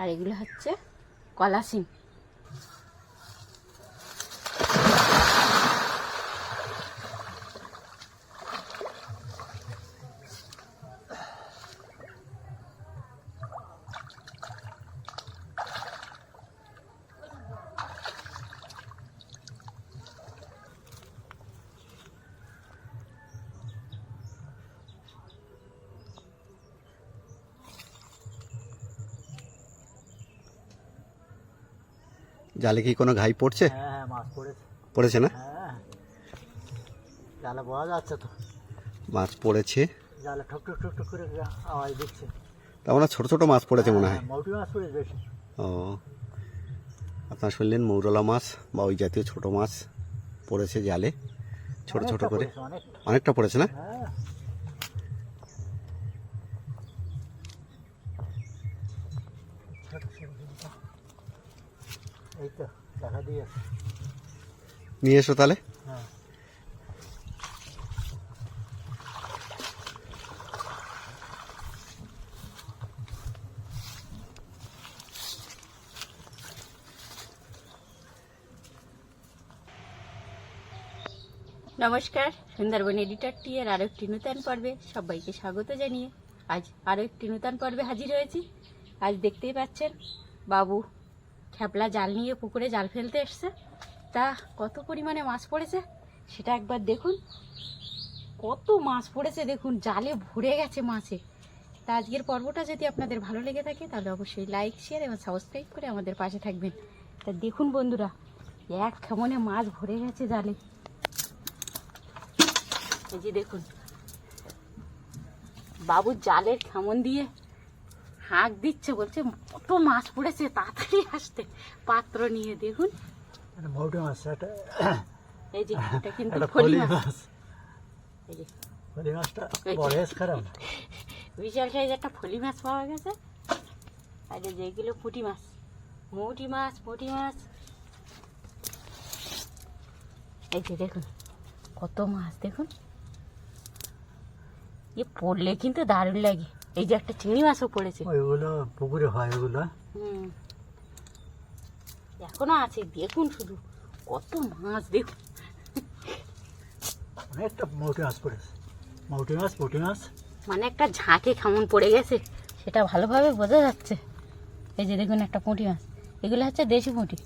আর এগুলো হচ্ছে কলা সিম। জালে কি কোনো ঘাই পড়ছে? হ্যাঁ হ্যাঁ মাছ পড়েছে। পড়েছে না? হ্যাঁ জালে বোঝা যাচ্ছে তো। মাছ পড়েছে। জালে ঠক ঠক ঠক ঠক করে আওয়াজ দিচ্ছে। তার মানে ছোট ছোট মাছ পড়েছে মনে হয়? হ্যাঁ, মৌটি মাছ পড়েছে বেশি। ও আপনার শুনলেন মৌরলা মাছ বা ওই জাতীয় ছোট মাছ পড়েছে জালে। ছোট ছোট করে। অনেকটা। পড়েছে না? হ্যাঁ। এই তো দেখা দিয়েছে নিয়ে এসো তাহলে। হ্যাঁ। নমস্কার সুন্দরবন এডিটর টি এর আরও একটি নূতন পর্বে সবাইকে স্বাগত জানিয়ে আজ আরও একটি নূতন পর্বে হাজির হয়েছি। আজ দেখতেই পাচ্ছেন বাবু খেপলা জাল নিয়ে পুকুরে জাল ফেলতে এসছে। তা কত পরিমাণে মাছ পড়েছে সেটা একবার দেখুন। কত মাছ পড়েছে দেখুন, জালে ভরে গেছে মাছে। তা আজকের পর্বটা যদি আপনাদের ভালো লেগে থাকে, তাহলে অবশ্যই লাইক শেয়ার এবং সাবস্ক্রাইব করে আমাদের পাশে থাকবেন। তা দেখুন বন্ধুরা, এক কেমনে মাছ ভরে গেছে জালে। এই যে দেখুন, বাবু জালের খেমন দিয়ে হাঁক দিচ্ছে বলছে কত মাছ পড়েছে তাড়াতাড়ি আসতে। পাত্র নিয়ে দেখুন। মৌটি মাছ এটা এই যে এটা কিন্তু ফলি মাছ। এই যে। ফলি মাছটা যে। খারাপ বিশাল সাইজ একটা ফলি মাছ পাওয়া গেছে। আর যেগুলো পুঁটি মাছ। মৌটি মাছ পুঁটি মাছ। এই যে দেখুন কত মাছ দেখুন। এ পড়লে কিন্তু দারুণ লাগে। এই যে একটা চিংড়ি মাছও পড়েছে। ওইগুলো পুকুরে হয় ওগুলো। এখনও আছে দেখুন শুধু। কত মাছ দেখুন। অনেকটা মৌটি মাছ পড়েছে। মৌটি মাছ পুঁটি মাছ। মানে একটা ঝাঁকে খামন পড়ে গেছে। সেটা ভালোভাবে বোঝা যাচ্ছে। এই যে দেখুন একটা পুঁটি মাছ। এগুলো হচ্ছে দেশি পুঁটি।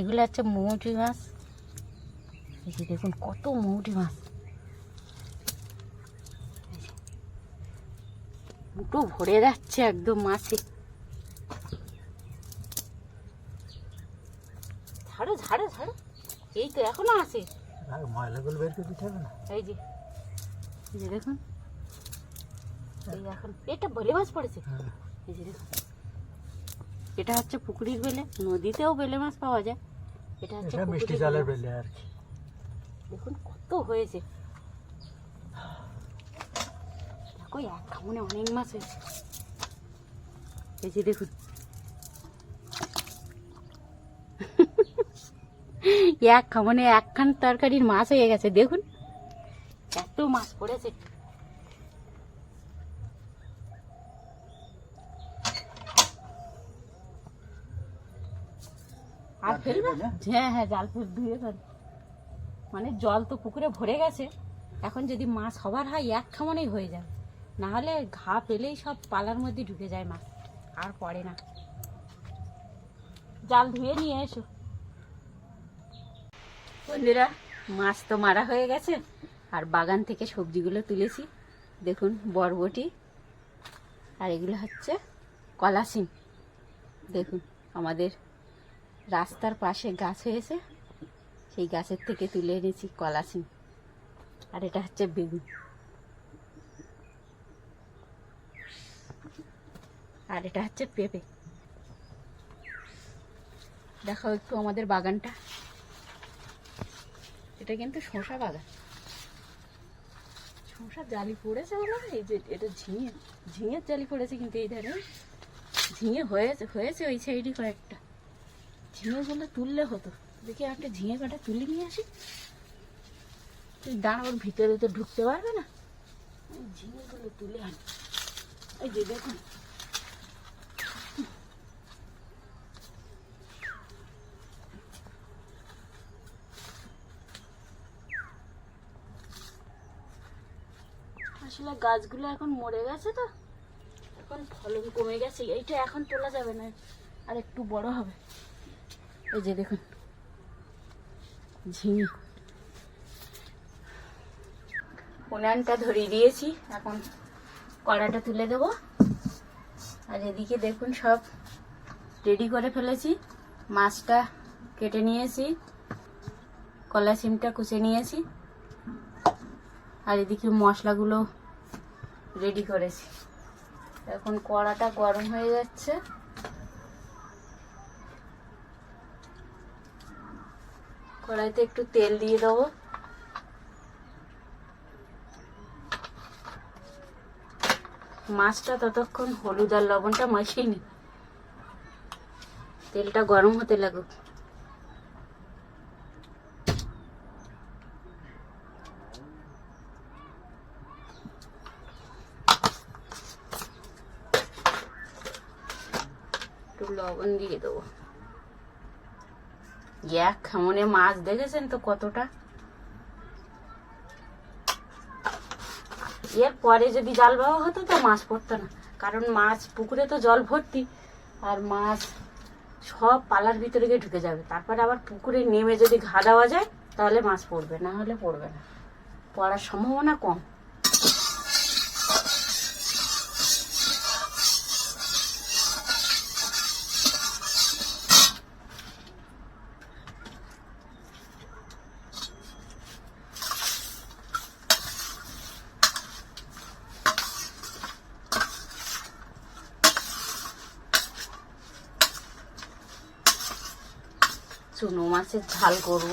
এগুলো হচ্ছে মৌটি মাছ। এই যে দেখুন কত মৌটি মাছ এই যে। মুটো ভরে যাচ্ছে একদম মাছে। ঝাড়ো ঝাড়ো ঝাড়ো। এই তো এখনও আছে। ময়লাগুলো বের করে দিতে হবে না? এই যে এই যে দেখুন। এই এখন এটা বেলে মাছ পড়েছে। হ্যাঁ। এই যে দেখুন। এটা হচ্ছে পুকুরির বেলে। নদীতেও বেলে মাছ পাওয়া যায়। এটা হচ্ছে মিষ্টি জলের। বেলে আর কি। দেখুন কত হয়েছে। দেখো এক খামনে অনেক মাছ হয়েছে এই যে দেখুন এক খামনে একখান তরকারির মাছ হয়ে গেছে দেখুন এত মাছ পড়েছে আর ফেলবে হ্যাঁ হ্যাঁ জাল ফেল ধুয়ে ফেল মানে জল তো পুকুরে ভরে গেছে এখন যদি মাছ হবার হয় এক খামনেই হয়ে যাবে না হলে ঘা পেলেই সব পালার মধ্যে ঢুকে যায় মাছ আর পড়ে না। জাল ধুয়ে নিয়ে এসো। বন্ধুরা, মাছ তো মারা হয়ে গেছে। আর বাগান থেকে সবজিগুলো তুলেছি। দেখুন, বরবটি। আর এগুলো হচ্ছে কলা সিম। দেখুন, আমাদের রাস্তার পাশে গাছ হয়েছে। সেই গাছের থেকে তুলে এনেছি কলা সিম। আর এটা হচ্ছে বেগুন। আর এটা হচ্ছে পেঁপে। দেখাও একটু আমাদের বাগানটা। এটা কিন্তু শশা বাগান। শশার জালি পড়েছে বলো? এই যে এটা ঝিঙে, ঝিঙের জালি পড়েছে কিন্তু এই ধারে। ঝিঙে হয়েছে হয়েছে ওই সাইডে কয়েকটা। ঝিঙেগুলো তুললে হতো। দেখি একটা ঝিঙে কাটা তুলে নিয়ে আসি। তুই দাঁড়া, ওর ভিতরে তো ঢুকতে পারবে না। ঝিঙেগুলো তুলে আনি। এই যে দেখুন আসলে গাছগুলো এখন মরে গেছে তো। এখন ফলন কমে গেছে এইটা এখন তোলা যাবে না, আর একটু বড় হবে। এই যে দেখুন, ঝিঙে। উনানটা ধরিয়ে দিয়েছি, এখন কড়াটা তুলে দেবো। আর এদিকে দেখুন, সব রেডি করে ফেলেছি। মাছটা কেটে নিয়েছি, কলা সিমটা কুচে নিয়েছি। আর এদিকে মশলাগুলো রেডি করেছি। এখন কড়াটা গরম হয়ে যাচ্ছে। কড়াইতে একটু তেল দিয়ে দেবো। মাছটা ততক্ষণ হলুদ আর লবণটা মাখিয়ে তেলটা গরম হতে লাগুক। একটু লবণ দিয়ে দেবো। এক খামনে মাছ দেখেছেন তো কতটা? এর পরে যদি জাল বাওয়া হতো তো মাছ পড়তো না। কারণ মাছ, পুকুরে তো জল ভর্তি, আর মাছ সব পালার ভিতরে গিয়ে ঢুকে যাবে। তারপরে আবার পুকুরে নেমে যদি ঘা দেওয়া যায়, তাহলে মাছ পড়বে, না হলে পড়বে না। পড়ার সম্ভাবনা কম। চুনো মাছের ঝাল করব।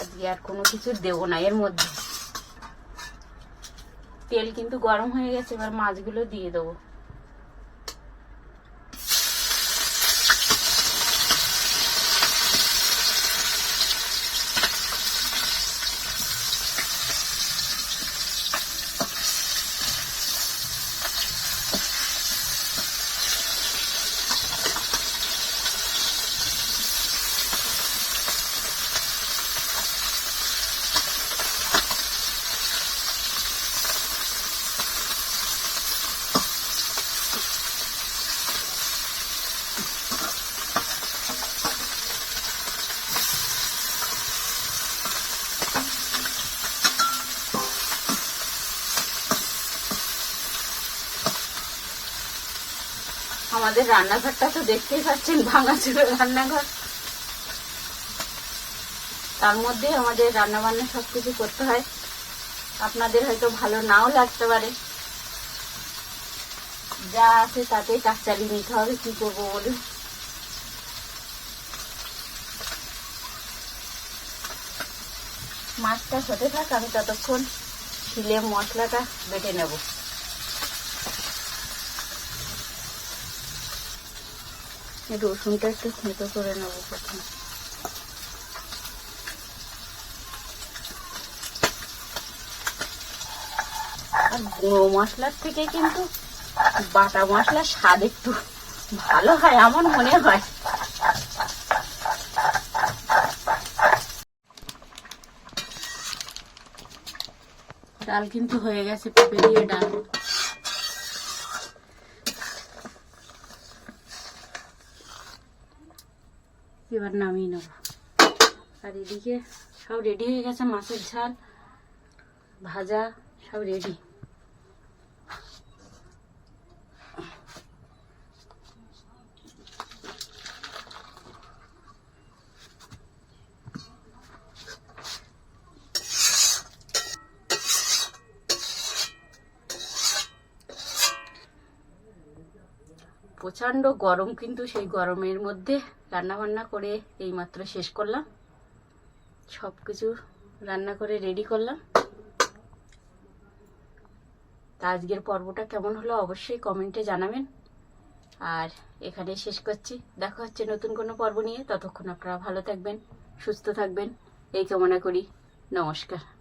আজকে আর কোনো কিছু দেবো না, এর মধ্যে। তেল কিন্তু গরম হয়ে গেছে, এবার মাছগুলো দিয়ে দেবো। আমাদের রান্নাঘরটা তো দেখতেই পাচ্ছেন ভাঙাচুরো রান্নাঘর। তার মধ্যে আমাদের রান্না বান্না সব কিছু করতে হয়। আপনাদের হয়তো ভালো নাও লাগতে পারে। যা আছে তাতেই কাজ চালিয়ে নিতে হবে, কি করব বলুন? মাছটা হতে থাক, আমি ততক্ষণ শিলে মশলাটা বেটে নেব। রসুনটা একটু থেঁতো করে নেব প্রথমে। আর গুঁড়ো মশলার থেকে কিন্তু বাটা মশলার স্বাদ একটু ভালো হয় আমার মনে হয়। ডাল কিন্তু হয়ে গেছে পেঁপে দিয়ে ডাল। এবার নামিয়ে নেব। আর এদিকে সব রেডি হয়ে গেছে মাছের ঝাল ভাজা সব রেডি প্রচণ্ড গরম কিন্তু সেই গরমের মধ্যে রান্না বান্না করে এইমাত্র শেষ করলাম। সব কিছু রান্না করে রেডি করলাম। তা আজকের পর্বটা কেমন হলো অবশ্যই কমেন্টে জানাবেন। আর এখানে শেষ করছি। দেখা হচ্ছে নতুন কোনো পর্ব নিয়ে। ততক্ষণ আপনারা ভালো থাকবেন, সুস্থ থাকবেন। এই কামনা করি। নমস্কার।